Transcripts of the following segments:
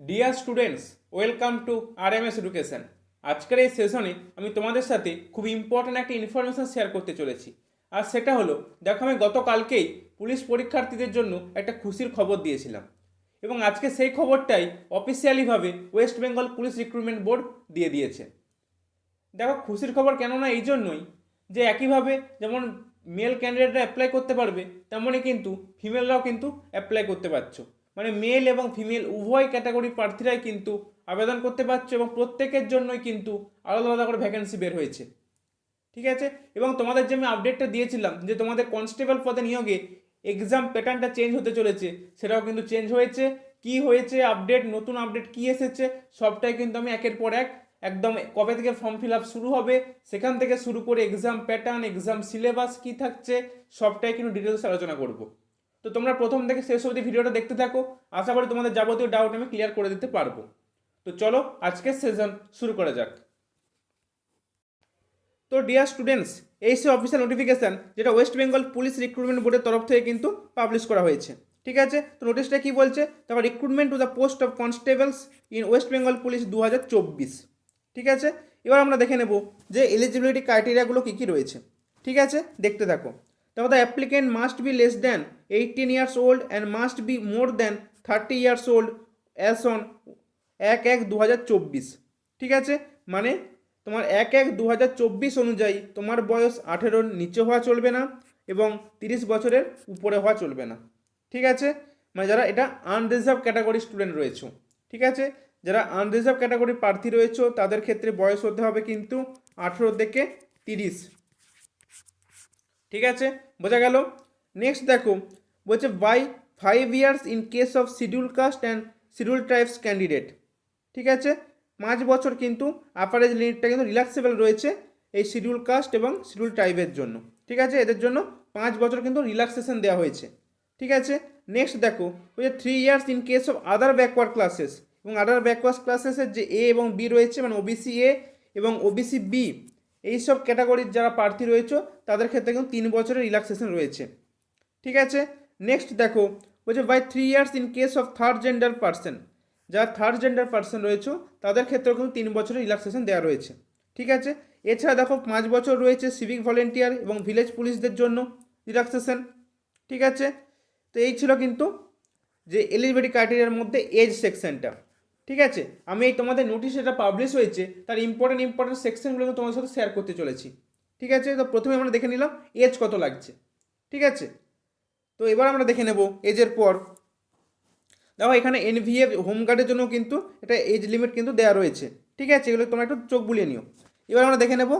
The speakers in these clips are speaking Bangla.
Dear students welcome to R M S education আজকের এই সেশনে আমি তোমাদের সাথে খুব ইম্পর্ট্যান্ট একটা ইনফরমেশন শেয়ার করতে চলেছি। আর সেটা হলো, দেখো আমি গতকালকেই পুলিশ পরীক্ষার্থীদের জন্য একটা খুশির খবর দিয়েছিলাম। এবং আজকে সেই খবরটাই অফিসিয়ালিভাবে West Bengal police recruitment board দিয়ে দিয়েছে। দেখো, খুশির খবর কেননা এই জন্যই যে একইভাবে যেমন মেল ক্যান্ডিডেটরা অ্যাপ্লাই করতে পারবে, তেমনই কিন্তু ফিমেলরাও কিন্তু অ্যাপ্লাই করতে পারছ। মানে মেল এবং ফিমেল উভয় ক্যাটাগরির প্রার্থীরাই কিন্তু আবেদন করতে পারছ এবং প্রত্যেকের জন্যই কিন্তু আলাদা আলাদা করে ভ্যাকেন্সি বের হয়েছে। ঠিক আছে? এবং তোমাদের যে আমি আপডেটটা দিয়েছিলাম যে তোমাদের কনস্টেবল পদে নিয়োগে এক্সাম প্যাটার্নটা চেঞ্জ হতে চলেছে, সেটাও কিন্তু চেঞ্জ হয়েছে। কি হয়েছে? আপডেট নতুন আপডেট কি এসেছে? সবটাই কিন্তু আমি একের পর এক একদম কবে থেকে ফর্ম ফিল আপ শুরু হবে, সেখান থেকে শুরু করে এক্সাম প্যাটার্ন এক্সাম সিলেবাস কি থাকছে, সবটাই কিন্তু ডিটেলস আলোচনা করব। তো তোমরা প্রথম থেকে শেষ অবধি ভিডিওটা দেখতে থাকো। আশা করি তোমাদের যাবতীয় ডাউট আমি ক্লিয়ার করে দিতে পারব। তো চলো আজকের সেশন শুরু করা যাক। তো ডিয়ার স্টুডেন্টস এই সে অফিসিয়াল নোটিফিকেশান যেটা ওয়েস্ট বেঙ্গল পুলিশ রিক্রুটমেন্ট বোর্ডের তরফ থেকে কিন্তু পাবলিশ করা হয়েছে। ঠিক আছে? তো নোটিশটা কি বলছে? তারপর recruitment to the post of constables in West Bengal police দু হাজার চব্বিশ। ঠিক আছে? এবার আমরা দেখে নেব যে এলিজিবিলিটি ক্রাইটেরিয়াগুলো কী কী রয়েছে। ঠিক আছে? দেখতে থাকো। তারপর the applicant must be less than eighteen years old and must be more than thirty years old as on এক এক দু ঠিক আছে? মানে তোমার এক এক দু অনুযায়ী তোমার বয়স আঠেরোর নিচে হওয়া চলবে না এবং তিরিশ বছরের উপরে হওয়া চলবে না। ঠিক আছে? মানে যারা এটা আনরিজার্ভ ক্যাটাগরি স্টুডেন্ট রয়েছে। ঠিক আছে? যারা আনরিজার্ভ ক্যাটাগরি প্রার্থী রয়েছে, তাদের ক্ষেত্রে বয়স হতে হবে কিন্তু আঠেরো থেকে তিরিশ। ঠিক আছে? বোঝা গেল? নেক্সট দেখো, বলছে by five years in case of schedule caste and schedule tribes candidate ঠিক আছে? পাঁচ বছর কিন্তু আপার এজ লিমিটটা কিন্তু রিল্যাক্সেবল রয়েছে এই শিডিউল কাস্ট এবং শিডিউল ট্রাইবের জন্য। ঠিক আছে? এদের জন্য পাঁচ বছর কিন্তু রিল্যাক্সেশন দেওয়া হয়েছে। ঠিক আছে? নেক্সট দেখো ওই যে three years in case of other backward classes এবং আদার ব্যাকওয়ার্ড ক্লাসেসের যে এ এবং বি রয়েছে মানে ওবিসি এ এবং ওবিসি বি এইসব ক্যাটাগরির যারা প্রার্থী রয়েছে, তাদের ক্ষেত্রে কিন্তু তিন বছরের রিল্যাক্সেশন রয়েছে। ঠিক আছে? নেক্সট দেখো, বলছে by three years in case of third gender person যারা থার্ড জেন্ডার পার্সন রয়েছে, তাদের ক্ষেত্রেও কিন্তু তিন বছরের রিল্যাক্সেশন দেওয়া রয়েছে। ঠিক আছে? এছাড়া দেখো, পাঁচ বছর রয়েছে সিভিক ভলেন্টিয়ার এবং ভিলেজ পুলিশদের জন্য রিল্যাক্সেশন ঠিক আছে? তো এই ছিল কিন্তু যে এলিজিবিলিটি ক্রাইটেরিয়ার মধ্যে এজ সেকশনটা ঠিক আছে? আমি এই তোমাদের নোটিশ এটা পাবলিশ হয়েছে, তার ইম্পর্টেন্ট ইম্পর্টেন্ট সেকশনগুলো তোমাদের সাথে শেয়ার করতে চলেছি। ঠিক আছে? তো প্রথমে আমরা দেখে নিলাম এজ কত লাগছে। ঠিক আছে? তো এবার আমরা দেখে নেব এজের পর। দেখো, এখানে এনভিএ হোমগার্ডের জন্য কিন্তু এটা এজ লিমিট কিন্তু দেওয়া রয়েছে। ঠিক আছে? এগুলো তোমরা একটু চোখ বুলিয়ে নিও। এবার আমরা দেখে নেব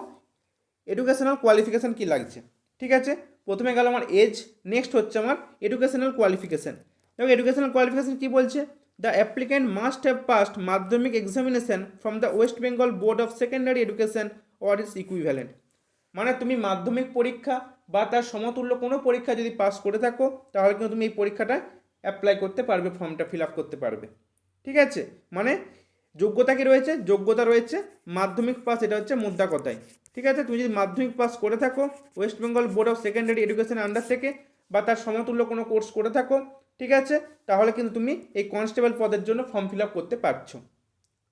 এডুকেশনাল কোয়ালিফিকেশান কী লাগছে। ঠিক আছে? প্রথমে গেল আমার এজ নেক্সট হচ্ছে আমার এডুকেশনাল কোয়ালিফিকেশান দেখো এডুকেশনাল কোয়ালিফিকেশান কী বলছে? The applicant must have passed Madhyamik examination from the West Bengal board of secondary education or is equivalent মানে তুমি মাধ্যমিক পরীক্ষা বা তার সমতুল্য কোনো পরীক্ষা যদি পাস করে থাকো, তাহলে কিন্তু তুমি এই পরীক্ষাটা অ্যাপ্লাই করতে পারবে ফর্মটা ফিল আপ করতে পারবে। ঠিক আছে? মানে যোগ্যতা কি রয়েছে? যোগ্যতা রয়েছে মাধ্যমিক পাস এটা হচ্ছে মুদ্রা কথায় ঠিক আছে? তুমি যদি মাধ্যমিক পাস করে থাকো West Bengal board of secondary education under থেকে বা তার সমতুল্য কোনো কোর্স করে থাকো ঠিক আছে? তাহলে কিন্তু তুমি এই কনস্টেবল পদের জন্য ফর্ম ফিল আপ করতে পারছ।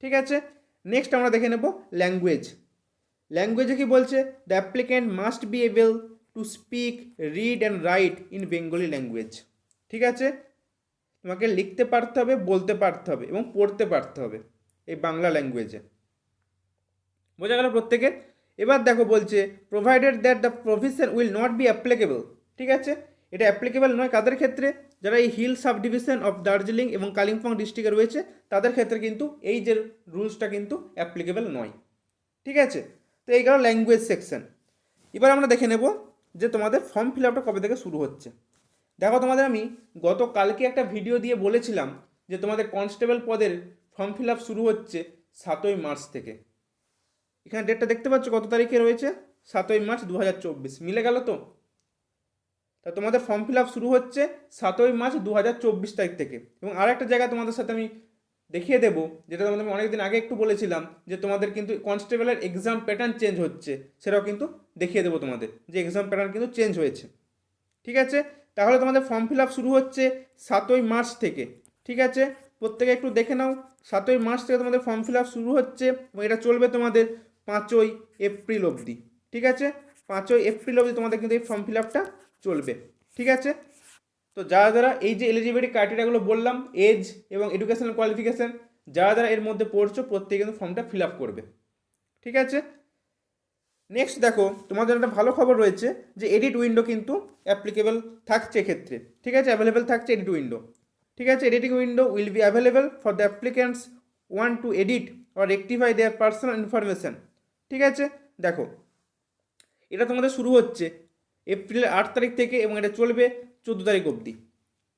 ঠিক আছে? নেক্সট আমরা দেখে নেব ল্যাঙ্গুয়েজ ল্যাঙ্গুয়েজে কি বলছে? The applicant must be able to speak read and write in Bengali language ঠিক আছে? তোমাকে লিখতে পারতে হবে, বলতে পারতে হবে এবং পড়তে পারতে হবে এই বাংলা ল্যাঙ্গুয়েজে বোঝা গেল প্রত্যেকে এবার দেখো বলছে provided that the provision will not be applicable ঠিক আছে? এটা অ্যাপ্লিকেবল নয় কাদের ক্ষেত্রে? যারা এই hill sub division of Darjeeling এবং কালিম্পং ডিস্ট্রিক্টে রয়েছে, তাদের ক্ষেত্রে কিন্তু এই যে রুলসটা কিন্তু অ্যাপ্লিকেবল নয়। ঠিক আছে? তো এই গেল ল্যাঙ্গুয়েজ সেকশন এবার আমরা দেখে নেব যে তোমাদের ফর্ম ফিল আপটা কবে থেকে শুরু হচ্ছে। দেখো তোমাদের আমি গতকালকে একটা ভিডিও দিয়ে বলেছিলাম যে তোমাদের কনস্টেবল পদের ফর্ম ফিল আপ শুরু হচ্ছে সাতই মার্চ থেকে। এখানে ডেটটা দেখতে পাচ্ছ? কত তারিখে রয়েছে? সাতই মার্চ দু হাজার চব্বিশ। মিলে গেল তো? তা তোমাদের ফর্ম ফিল আপ শুরু হচ্ছে সাতই মার্চ দু হাজার চব্বিশ তারিখ থেকে। এবং আর একটা জায়গা তোমাদের সাথে আমি দেখিয়ে দেবো, যেটা তোমাদের আমি অনেকদিন আগে একটু বলেছিলাম, যে তোমাদের কিন্তু কনস্টেবলের এক্সাম প্যাটার্ন চেঞ্জ হচ্ছে। সেটাও কিন্তু দেখিয়ে দেবো তোমাদের, যে এক্সাম প্যাটার্ন কিন্তু চেঞ্জ হয়েছে। ঠিক আছে? তাহলে তোমাদের ফর্ম ফিল আপ শুরু হচ্ছে সাতই মার্চ থেকে। ঠিক আছে? প্রত্যেকে একটু দেখে নাও, সাতই মার্চ থেকে তোমাদের ফর্ম ফিল আপ শুরু হচ্ছে এবং এটা চলবে তোমাদের পাঁচই এপ্রিল অবধি। ঠিক আছে? পাঁচই এপ্রিল অবধি তোমাদের কিন্তু এই ফর্ম ফিল আপটা চলবে, ঠিক আছে? তো যারা যারা এই যে এলিজিবিলিটি ক্রাইটেরিয়াগুলো বললাম এজ এবং এডুকেশনাল কোয়ালিফিকেশান যারা যারা এর মধ্যে পড়ছো, প্রত্যেকে কিন্তু ফর্মটা ফিল আপ করবে, ঠিক আছে? নেক্সট দেখো, তোমাদের একটা ভালো খবর রয়েছে যে এডিট উইন্ডো কিন্তু অ্যাপ্লিকেবল থাকছে এক্ষেত্রে, ঠিক আছে? অ্যাভেলেবেল থাকছে এডিট উইন্ডো ঠিক আছে? Editing window will be available for the applicants one to edit or rectify their personal information ঠিক আছে? দেখো, এটা তোমাদের শুরু হচ্ছে এপ্রিলের আট তারিখ থেকে এবং এটা চলবে চোদ্দ তারিখ অবধি।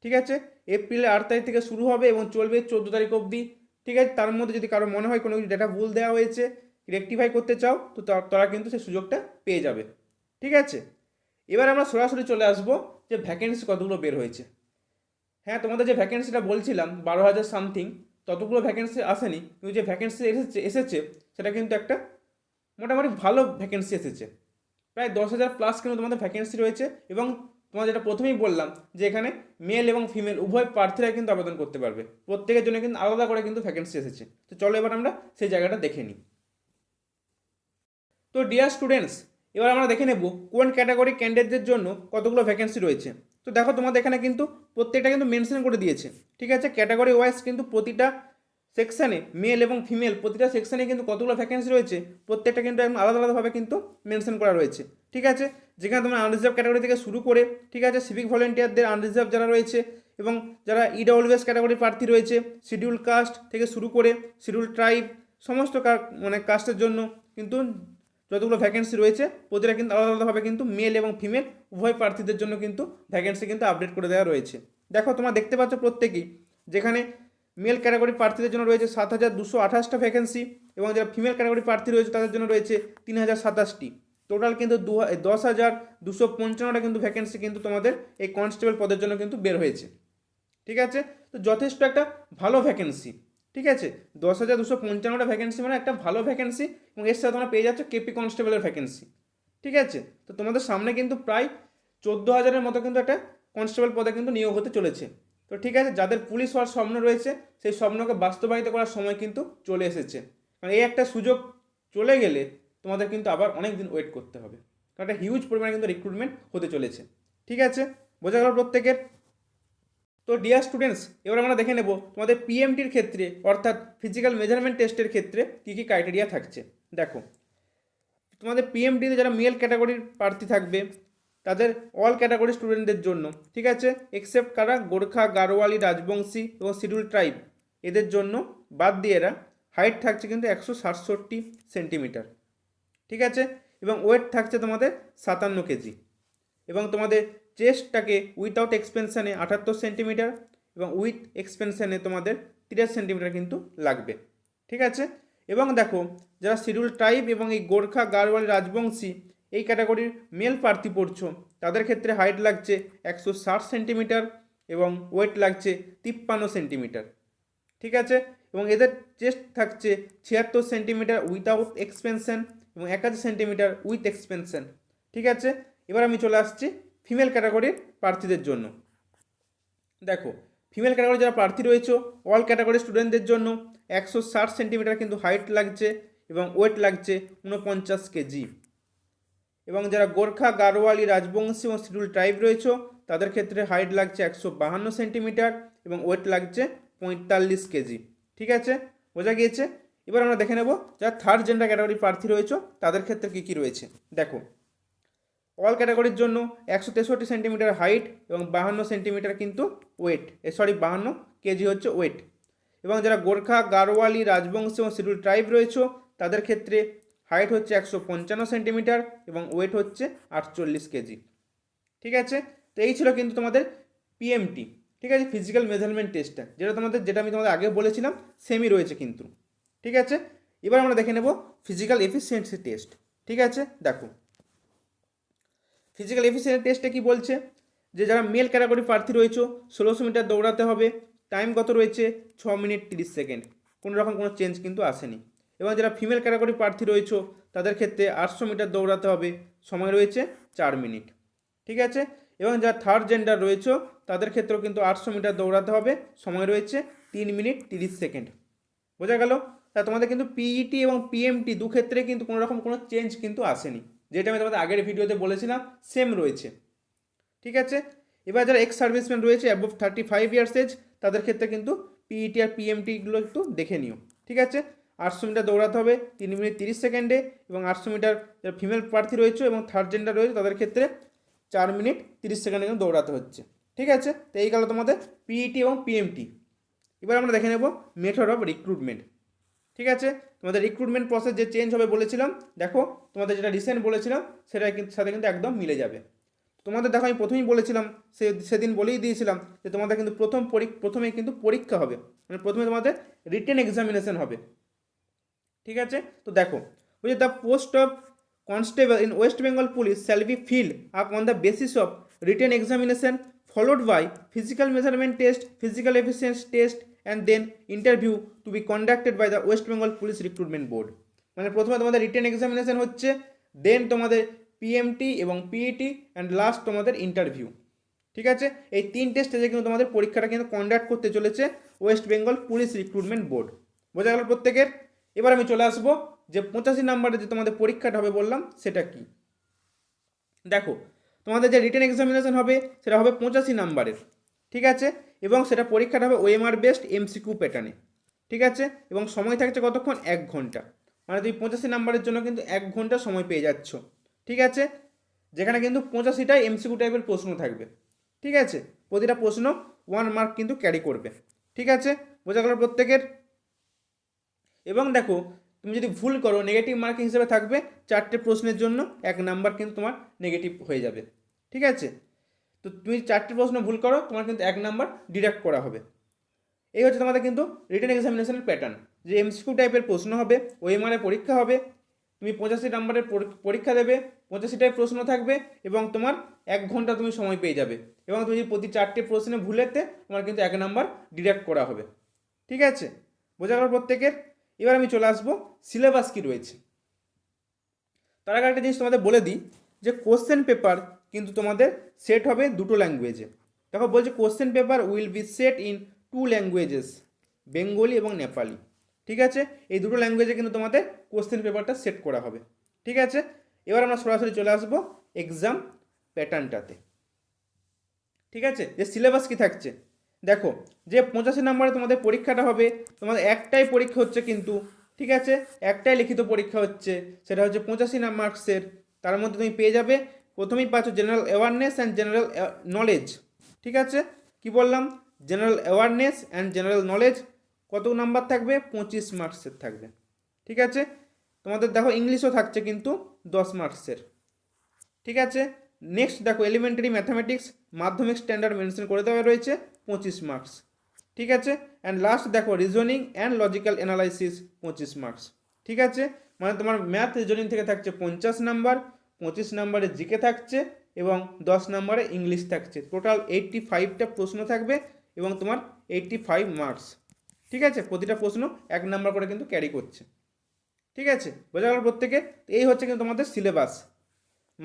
ঠিক আছে? এপ্রিলের আট তারিখ থেকে শুরু হবে এবং চলবে চোদ্দ তারিখ অবধি। ঠিক আছে? তার মধ্যে যদি কারও মনে হয় কোনো কিছু ডেটা ভুল দেওয়া হয়েছে রেকটিফাই করতে চাও, তো তারা কিন্তু সেই সুযোগটা পেয়ে যাবে। ঠিক আছে? এবার আমরা সরাসরি চলে আসব যে ভ্যাকেন্সি কতগুলো বের হয়েছে। হ্যাঁ তোমাদের যে ভ্যাকেন্সিটা বলছিলাম, বারো হাজার সামথিং ততগুলো ভ্যাকেন্সি আসেনি, কিন্তু যে ভ্যাকেন্সি এসেছে এসেছে, সেটা কিন্তু একটা মোটামুটি ভালো ভ্যাকেন্সি এসেছে। প্রায় দশ হাজার প্লাস কিন্তু তোমাদের ভ্যাকেন্সি রয়েছে? এবং তোমার যেটা প্রথমেই বললাম, যে এখানে মেল এবং ফিমেল উভয় প্রার্থীরা কিন্তু আবেদন করতে পারবে। প্রত্যেকের জন্য কিন্তু আলাদা করে কিন্তু ভ্যাকেন্সি এসেছে। তো চলো এবার আমরা সেই জায়গাটা দেখে নিই। তো ডিয়ার স্টুডেন্টস এবার আমরা দেখে নেব কোন ক্যাটাগরি ক্যান্ডিডেটদের জন্য কতগুলো ভ্যাকেন্সি রয়েছে। তো দেখো তোমাদের এখানে কিন্তু প্রত্যেকটা কিন্তু মেনশন করে দিয়েছে। ঠিক আছে? ক্যাটাগরি ওয়াইজ কিন্তু প্রতিটা সেকশানে মেল এবং ফিমেল প্রতিটা সেকশানে কিন্তু কতগুলো ভ্যাকেন্সি রয়েছে, প্রত্যেকটা কিন্তু একদম আলাদা আলাদাভাবে কিন্তু মেনশন করা রয়েছে। ঠিক আছে? যেখানে তোমরা আনরিজার্ভ ক্যাটাগরি থেকে শুরু করে, ঠিক আছে? সিভিক ভলেন্টিয়ারদের আনরিজার্ভ যারা রয়েছে এবং যারা ইডব্লিউএস ক্যাটাগরির প্রার্থী রয়েছে শিডিউল কাস্ট থেকে শুরু করে শিডিউল ট্রাইব সমস্ত মানে কাস্টের জন্য কিন্তু যতগুলো ভ্যাকেন্সি রয়েছে, প্রতিটা কিন্তু আলাদা আলাদাভাবে কিন্তু মেল এবং ফিমেল উভয় প্রার্থীদের জন্য কিন্তু ভ্যাকেন্সি কিন্তু আপডেট করে দেওয়া রয়েছে। দেখো, তোমরা দেখতে পাচ্ছ প্রত্যেকেই যেখানে মেল ক্যাটাগরি প্রার্থীদের জন্য রয়েছে সাত হাজার দুশো আঠাশটা ভ্যাকেন্সি এবং যারা ফিমেল ক্যাটাগরি প্রার্থী রয়েছে তাদের জন্য রয়েছে তিন হাজার সাতাশটি। টোটাল কিন্তু দু দশ হাজার দুশো পঞ্চান্নটা কিন্তু ভ্যাকেন্সি কিন্তু তোমাদের এই কনস্টেবল পদের জন্য কিন্তু বের হয়েছে। ঠিক আছে? তো যথেষ্ট একটা ভালো ভ্যাকেন্সি ঠিক আছে? দশ হাজার দুশো পঞ্চান্নটা ভ্যাকেন্সি মানে একটা ভালো ভ্যাকেন্সি এবং এর সাথে তোমরা পেয়ে যাচ্ছ কেপি কনস্টেবলের ভ্যাকেন্সি ঠিক আছে? তো তোমাদের সামনে কিন্তু প্রায় চোদ্দ হাজারের মতো কিন্তু একটা কনস্টেবল পদে কিন্তু নিয়োগ হতে চলেছে। তো ঠিক আছে, যাদের পুলিশ হওয়ার স্বপ্ন রয়েছে, সেই স্বপ্নকে বাস্তবায়িত করার সময় কিন্তু চলে এসেছে। কারণ এই একটা সুযোগ চলে গেলে তোমাদের কিন্তু আবার অনেক দিন ওয়েট করতে হবে। কারণ একটা হিউজ পরিমাণে কিন্তু রিক্রুটমেন্ট হতে চলেছে। ঠিক আছে? বোঝা গেল প্রত্যেকের? তো ডিয়ার স্টুডেন্টস এবার আমরা দেখে নেব তোমাদের পিএমটির ক্ষেত্রে, অর্থাৎ ফিজিক্যাল মেজারমেন্ট টেস্টের ক্ষেত্রে কী কী ক্রাইটেরিয়া থাকছে। দেখো, তোমাদের পিএমটিতে যারা মেল ক্যাটাগরির প্রার্থী থাকবে তাদের অল ক্যাটাগরি স্টুডেন্টদের জন্য, ঠিক আছে? এক্সেপ্ট কারা? গোর্খা, গারোয়ালি, রাজবংশী এবং শিডিউল ট্রাইব এদের জন্য বাদ দিয়ে এরা হাইট থাকছে কিন্তু একশো সাতষট্টি সেন্টিমিটার ঠিক আছে? এবং ওয়েট থাকছে তোমাদের সাতান্ন কেজি। এবং তোমাদের চেস্টটাকে উইথাউট এক্সপেনশানে আটাত্তর সেন্টিমিটার এবং উইথ এক্সপেনশানে তোমাদের তিরিশ সেন্টিমিটার কিন্তু লাগবে, ঠিক আছে? এবং দেখো, যারা শিডিউল ট্রাইব এবং এই গোর্খা গারওয়াল রাজবংশী এই ক্যাটাগরির মেল প্রার্থী পড়ছো। তাদের ক্ষেত্রে হাইট লাগছে একশো ষাট সেন্টিমিটার এবং ওয়েট লাগছে তিপ্পান্ন সেন্টিমিটার ঠিক আছে? এবং এদের চেস্ট থাকছে ছিয়াত্তর সেন্টিমিটার উইথাউট এক্সপেনশন এবং একাশি সেন্টিমিটার উইথ এক্সপেনশন ঠিক আছে? এবার আমি চলে আসছি ফিমেল ক্যাটাগরির প্রার্থীদের জন্য। দেখো ফিমেল ক্যাটাগরি যারা প্রার্থী রয়েছে অল ক্যাটাগরি স্টুডেন্টদের জন্য একশো ষাট সেন্টিমিটার কিন্তু হাইট লাগছে এবং ওয়েট লাগছে উনপঞ্চাশ কেজি। এবং যারা গোর্খা, গারোয়ালি, রাজবংশী এবং শিডিউল ট্রাইব রয়েছে, তাদের ক্ষেত্রে হাইট লাগছে একশো বাহান্ন সেন্টিমিটার এবং ওয়েট লাগছে পঁয়তাল্লিশ কেজি। ঠিক আছে? বোঝা গিয়েছে? এবার আমরা দেখে নেব যারা থার্ড জেন্ডার ক্যাটাগরি প্রার্থী রয়েছে, তাদের ক্ষেত্রে কী কী রয়েছে? দেখো অল ক্যাটাগরির জন্য একশো তেষট্টি সেন্টিমিটার হাইট এবং বাহান্ন সেন্টিমিটার কিন্তু ওয়েট এ সরি বাহান্ন কেজি হচ্ছে ওয়েট এবং যারা গোর্খা, গারোয়ালি, রাজবংশী এবং শিডিউল ট্রাইব রয়েছে, তাদের ক্ষেত্রে হাইট হচ্ছে একশো পঞ্চান্ন সেন্টিমিটার এবং ওয়েট হচ্ছে আটচল্লিশ কেজি। ঠিক আছে? তো এই ছিল কিন্তু তোমাদের পিএমটি ঠিক আছে? ফিজিক্যাল মেজারমেন্ট টেস্টটা যেটা তোমাদের যেটা আমি তোমাদের আগে বলেছিলাম সেমই রয়েছে কিন্তু। ঠিক আছে? এবার আমরা দেখে নেব ফিজিক্যাল এফিসিয়েন্সি টেস্ট ঠিক আছে? দেখো। ফিজিক্যাল এফিসিয়েন্সি টেস্টে কি বলছে? যে যারা মেল ক্যাটাগরি প্রার্থী রয়েছে, ষোলোশো মিটার দৌড়াতে হবে। টাইম কত রয়েছে? ছ মিনিট তিরিশ সেকেন্ড। কোনো রকম কোনো চেঞ্জ কিন্তু আসেনি। এবং যারা ফিমেল ক্যাটাগরি প্রার্থী রয়েছে, তাদের ক্ষেত্রে আটশো মিটার দৌড়াতে হবে। সময় রয়েছে চার মিনিট। ঠিক আছে? এবং যারা থার্ড জেন্ডার রয়েছে, তাদের ক্ষেত্রেও কিন্তু আটশো মিটার দৌড়াতে হবে। সময় রয়েছে তিন মিনিট তিরিশ সেকেন্ড। বোঝা গেল? তা তোমাদের কিন্তু পিইটি এবং পিএমটি দু ক্ষেত্রে কিন্তু কোনো রকম কোনো চেঞ্জ কিন্তু আসেনি। যেটা আমি তোমাদের আগের ভিডিওতে বলেছিলাম সেম রয়েছে। ঠিক আছে? এবার যারা এক্স সার্ভিসম্যান রয়েছে above thirty five years age তাদের ক্ষেত্রে কিন্তু পিইটি আর পিএমটিগুলো একটু দেখে নিও। ঠিক আছে? আটশো মিটার দৌড়াতে হবে, তিন মিনিট তিরিশ সেকেন্ডে এবং আটশো মিটার যারা ফিমেল প্রার্থী রয়েছে এবং থার্ড জেন্ডার রয়েছে, তাদের ক্ষেত্রে চার মিনিট তিরিশ সেকেন্ডে কিন্তু দৌড়াতে হচ্ছে। ঠিক আছে? তো এই গেল তোমাদের পিইটি এবং পিএমটি এবার আমরা দেখে নেব মেথড অফ রিক্রুটমেন্ট ঠিক আছে? তোমাদের রিক্রুটমেন্ট প্রসেস যে চেঞ্জ হবে বলেছিলাম, দেখো তোমাদের যেটা রিসেন্ট বলেছিলাম, সেটা কিন্তু সাথে কিন্তু একদম মিলে যাবে। তোমাদের দেখো আমি প্রথমেই বলেছিলাম, সে, সেদিন বলেই দিয়েছিলাম যে তোমাদের কিন্তু প্রথম পরীক্ষা প্রথমে কিন্তু পরীক্ষা হবে। মানে প্রথমে তোমাদের রিটেন এক্সামিনেশন হবে। ঠিক আছে? তো দেখো বলছে the post of constable in West Bengal police shall be fill up on the basis of written examination followed by physical measurement test physical efficiency test and then interview to be conducted by the West Bengal police recruitment board মানে প্রথমে তোমাদের রিটেন এক্সামিনেশন হচ্ছে দেন তোমাদের পিএমটি এবং পিইটি অ্যান্ড লাস্ট তোমাদের ইন্টারভিউ ঠিক আছে? এই তিনটে স্টেজে কিন্তু তোমাদের পরীক্ষাটা কিন্তু কন্ডাক্ট করতে চলেছে West Bengal police recruitment board বোঝা গেল প্রত্যেকের? এবার আমি চলে আসব যে পঁচাশি নাম্বারে যে তোমাদের পরীক্ষাটা হবে বললাম, সেটা কি? দেখো, তোমাদের যে রিটেন এক্সামিনেশন হবে, সেটা হবে পঁচাশি নাম্বারের, ঠিক আছে? এবং সেটা পরীক্ষাটা হবে ওএমআর বেস্ট এমসিকিউ প্যাটার্নে ঠিক আছে? এবং সময় থাকছে কতক্ষণ? এক ঘণ্টা। মানে তুমি পঁচাশি নাম্বারের জন্য কিন্তু এক ঘণ্টা সময় পেয়ে যাচ্ছ, ঠিক আছে? যেখানে কিন্তু পঁচাশিটাই এমসিকিউ টাইপের প্রশ্ন থাকবে, ঠিক আছে? প্রতিটা প্রশ্ন ওয়ান মার্ক কিন্তু ক্যারি করবে, ঠিক আছে? বোঝা গেল প্রত্যেকের? এবং দেখো, তুমি যদি ভুল করো নেগেটিভ মার্কিং হিসেবে থাকবে চারটে প্রশ্নের জন্য, এক নাম্বার কিন্তু তোমার নেগেটিভ হয়ে যাবে। ঠিক আছে? তো তুমি চারটে প্রশ্ন ভুল করো, তোমার কিন্তু এক নাম্বার ডিডাক্ট করা হবে। এই হচ্ছে তোমাদের কিন্তু রিটেন এক্সামিনেশনের প্যাটার্ন যে এমসিকিউ টাইপের প্রশ্ন হবে ওএমআরে পরীক্ষা হবে, তুমি পঁচাশি নাম্বারের পরীক্ষা দেবে পঁচাশিটাই প্রশ্ন থাকবে এবং তোমার এক ঘণ্টা তুমি সময় পেয়ে যাবে। এবং তুমি যদি প্রতি চারটে প্রশ্নে ভুলেতে তোমার কিন্তু এক নাম্বার ডিডাক্ট করা হবে। ঠিক আছে? বোঝা গেল প্রত্যেকের? এবার আমি চলে আসব সিলেবাস কি রয়েছে। তার আগে একটা জিনিস তোমাদের বলে দিই যে কোশ্চেন পেপার কিন্তু তোমাদের সেট হবে দুটো ল্যাঙ্গুয়েজে দেখো বলছে question paper will be set in two languages Bengali এবং নেপালি ঠিক আছে? এই দুটো ল্যাঙ্গুয়েজে কিন্তু তোমাদের কোশ্চেন পেপারটা সেট করা হবে। ঠিক আছে? এবার আমরা সরাসরি চলে আসব এক্সাম প্যাটার্নটাতে ঠিক আছে? যে সিলেবাস কি থাকছে? দেখো, যে পঁচাশি নম্বরে তোমাদের পরীক্ষাটা হবে তোমাদের একটাই পরীক্ষা হচ্ছে কিন্তু, ঠিক আছে? একটাই লিখিত পরীক্ষা হচ্ছে, সেটা হচ্ছে পঁচাশি মার্কসের। তার মধ্যে তুমি পেয়ে যাবে, প্রথমেই পাচ্ছ general awareness and general knowledge ঠিক আছে? কি বললাম? General awareness and general knowledge কত নাম্বার থাকবে? পঁচিশ মার্কসের থাকবে, ঠিক আছে? তোমাদের দেখো, ইংলিশও থাকছে কিন্তু দশ মার্কসের, ঠিক আছে? নেক্সট দেখো elementary mathematics Madhyamik standard mention করে দেওয়া রয়েছে, পঁচিশ মার্কস ঠিক আছে? অ্যান্ড লাস্ট দেখো রিজনিং অ্যান্ড লজিক্যাল অ্যানালাইসিস পঁচিশ মার্কস ঠিক আছে? মানে তোমার ম্যাথ রিজনিং থেকে থাকছে পঞ্চাশ নাম্বার পঁচিশ নাম্বারে জিকে থাকছে এবং দশ নাম্বারে ইংলিশ থাকছে। টোটাল এইটটি ফাইভটা প্রশ্ন থাকবে এবং তোমার এইটটি ফাইভ মার্কস ঠিক আছে? প্রতিটা প্রশ্ন এক নাম্বার করে কিন্তু ক্যারি করছে। ঠিক আছে? বোঝা গেল প্রত্যেকে? এই হচ্ছে কিন্তু তোমাদের সিলেবাস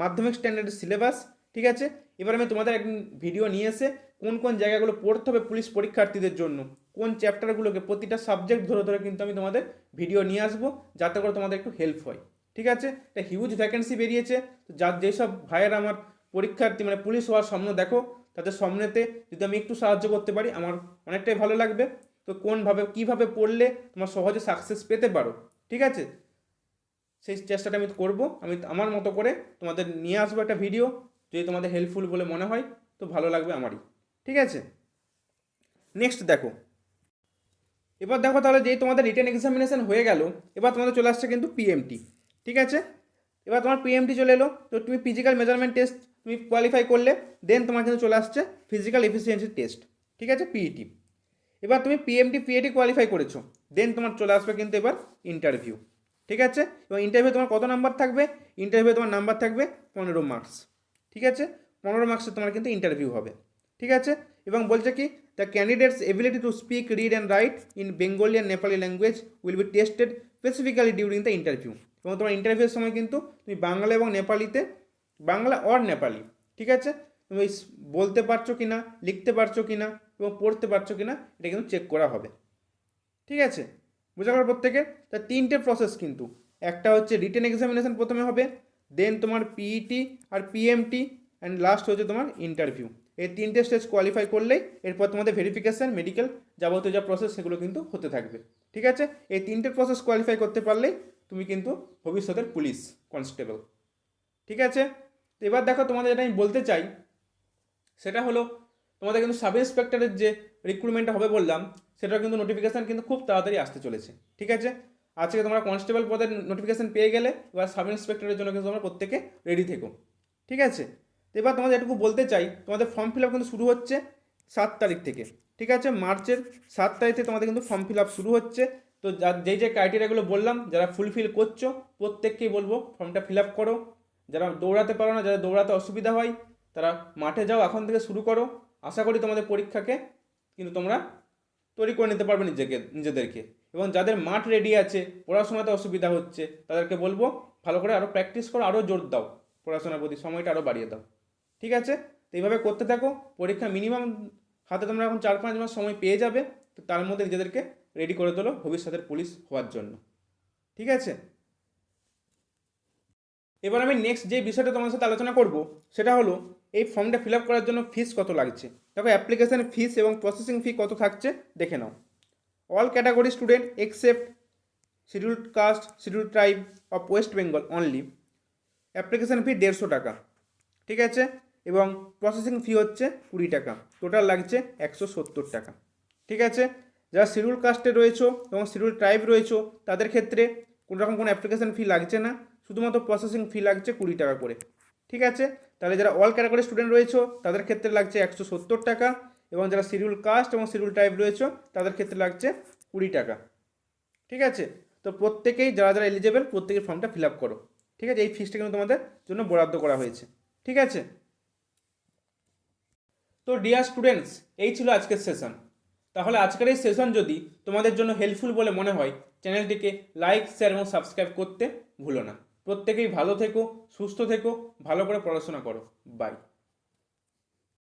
মাধ্যমিক স্ট্যান্ডার্ডের সিলেবাস ঠিক আছে? এবার আমি তোমাদের একদিন ভিডিও নিয়ে এসে কোন কোন জায়গাগুলো পড়তে হবে পুলিশ পরীক্ষার্থীদের জন্য, কোন চ্যাপ্টারগুলোকে প্রতিটা সাবজেক্ট ধরে ধরে কিন্তু আমি তোমাদের ভিডিও নিয়ে আসব, যাতে করে তোমাদের একটু হেল্প হয়, ঠিক আছে? একটা হিউজ ভ্যাকেন্সি বেরিয়েছে, তো যার যেসব ভাইয়েরা আমার পরীক্ষার্থী মানে পুলিশ হওয়ার স্বপ্ন দেখো, তাদের স্বপ্নেতে যদি আমি একটু সাহায্য করতে পারি, আমার অনেকটাই ভালো লাগবে। তো কোনভাবে, কীভাবে পড়লে তোমার সহজে সাকসেস পেতে পারো, ঠিক আছে? সেই চেষ্টাটা আমি করব। আমি আমার মতো করে তোমাদের নিয়ে আসব একটা ভিডিও যদি তোমাদের হেল্পফুল বলে মনে হয়, তো ভালো লাগবে আমারই। ঠিক আছে? নেক্সট দেখো। এবার দেখো তাহলে যেই তোমাদের রিটেন এক্সামিনেশন হয়ে গেল, এবার তোমাদের চলে আসছে কিন্তু পিএমটি ঠিক আছে? এবার তোমার পিএমটি চলে এলো, তো তুমি ফিজিক্যাল মেজারমেন্ট টেস্ট তুমি কোয়ালিফাই করলে দেন তোমার কিন্তু চলে আসছে ফিজিক্যাল এফিসিয়েন্সি টেস্ট ঠিক আছে? পিইটি এবার তুমি পিএমটি পিএটি কোয়ালিফাই করেছ দেন তোমার চলে আসবে কিন্তু এবার ইন্টারভিউ ঠিক আছে? এবং ইন্টারভিউ তোমার কত নাম্বার থাকবে? ইন্টারভিউ তোমার নাম্বার থাকবে পনেরো মার্কস ঠিক আছে? পনেরো মার্কসে তোমার কিন্তু ইন্টারভিউ হবে। ঠিক আছে? এবং বলছে কি the candidates ability to speak read and write in Bengali and Nepali language will be tested specifically during the interview এবং তোমার ইন্টারভিউর সময় কিন্তু তুমি বাংলা এবং নেপালিতে, বাংলা অর নেপালি, ঠিক আছে? তুমি বলতে পারছ কি না লিখতে পারছ কি না এবং পড়তে পারছ কি না এটা কিন্তু চেক করা হবে। ঠিক আছে? বোঝা গেল প্রত্যেকে তা তিনটে প্রসেস কিন্তু। একটা হচ্ছে রিটেন এক্সামিনেশন প্রথমে হবে দেন তোমার পিইটি আর পিএমটি অ্যান্ড লাস্ট হচ্ছে তোমার ইন্টারভিউ এই তিনটে স্টেজ কোয়ালিফাই করলেই এরপর তোমাদের ভেরিফিকেশান মেডিকেল যাবতীয় যা প্রসেস সেগুলো কিন্তু হতে থাকবে। ঠিক আছে? এই তিনটে প্রসেস কোয়ালিফাই করতে পারলেই তুমি কিন্তু ভবিষ্যতের পুলিশ কনস্টেবল ঠিক আছে? তো এবার দেখো তোমাদের যেটা আমি বলতে চাই, সেটা হলো, তোমাদের কিন্তু সাব ইন্সপেক্টরের যে রিক্রুটমেন্টটা হবে বললাম সেটার কিন্তু নোটিফিকেশান কিন্তু খুব তাড়াতাড়ি আসতে চলেছে, ঠিক আছে? আজকে তোমরা কনস্টেবল পদের নোটিফিকেশান পেয়ে গেলে, এবার সাব ইন্সপেক্টরের জন্য কিন্তু তোমরা প্রত্যেকে রেডি থেকো, ঠিক আছে? তো এবার তোমাদের এটুকু বলতে চাই, তোমাদের ফর্ম ফিল আপ কিন্তু শুরু হচ্ছে সাত তারিখ থেকে, ঠিক আছে? মার্চের সাত তারিখ থেকে তোমাদের কিন্তু ফর্ম ফিল আপ শুরু হচ্ছে। তো যা, যেই যে ক্রাইটেরিয়াগুলো বললাম, যারা ফুলফিল করছ, প্রত্যেককেই বলব ফর্মটা ফিল আপ করো। যারা দৌড়াতে পারো না যারা দৌড়াতে অসুবিধা হয়, তারা মাঠে যাও, এখন থেকে শুরু করো। আশা করি তোমাদের পরীক্ষাকে কিন্তু তোমরা তৈরি করে নিতে পারবে নিজেকে, নিজেদেরকে। এবং যাদের মাঠ রেডি আছে, পড়াশোনাতে অসুবিধা হচ্ছে, তাদেরকে বলব, ভালো করে আরও প্র্যাকটিস করো আরও জোর দাও। পড়াশোনার প্রতি সময়টা আরও বাড়িয়ে দাও। ঠিক আছে? তো এইভাবে করতে থাকো, পরীক্ষা মিনিমাম হাতে তোমরা এখন চার পাঁচ মাস সময় পেয়ে যাবে, তো তার মধ্যে নিজেদেরকে রেডি করে তোলো ভবিষ্যতের পুলিশ হওয়ার জন্য। ঠিক আছে? এবার আমি নেক্সট যে বিষয়টা তোমার সাথে আলোচনা করব, সেটা হলো এই ফর্মটা ফিল আপ করার জন্য ফিস কত লাগছে? দেখো অ্যাপ্লিকেশন ফিস এবং প্রসেসিং ফি কত থাকছে দেখে নাও। All category student except schedule caste schedule tribe of West Bengal only application fee দেড়শো টাকা, ঠিক আছে? এবং প্রসেসিং ফি হচ্ছে কুড়ি টাকা টোটাল লাগছে একশো সত্তর টাকা, ঠিক আছে? যারা শিডিউল কাস্টে রয়েছো এবং শিডিউল ট্রাইব রয়েছো, তাদের ক্ষেত্রে কোনোরকম কোনো অ্যাপ্লিকেশন ফি লাগছে না। শুধুমাত্র প্রসেসিং ফি লাগছে কুড়ি টাকা করে। ঠিক আছে? তাহলে যারা অল ক্যাটাগরি স্টুডেন্ট রয়েছে, তাদের ক্ষেত্রে লাগছে একশো সত্তর টাকা এবং যারা শিডিউল কাস্ট এবং শিডিউল টাইপ রয়েছে, তাদের ক্ষেত্রে লাগছে কুড়ি টাকা। ঠিক আছে? তো প্রত্যেকেই যারা যারা এলিজেবল প্রত্যেকের ফর্মটা ফিল আপ করো। ঠিক আছে? এই ফিসটা কিন্তু তোমাদের জন্য বরাদ্দ করা হয়েছে। ঠিক আছে? তো ডিয়ার স্টুডেন্টস এই ছিল আজকের সেশন তাহলে আজকের এই সেশন যদি তোমাদের জন্য হেল্পফুল বলে মনে হয় চ্যানেলটিকে লাইক শেয়ার এবং সাবস্ক্রাইব করতে ভুলো না। প্রত্যেকেই ভালো থেকো সুস্থ থেকো ভালো করে পড়াশোনা করো। বাই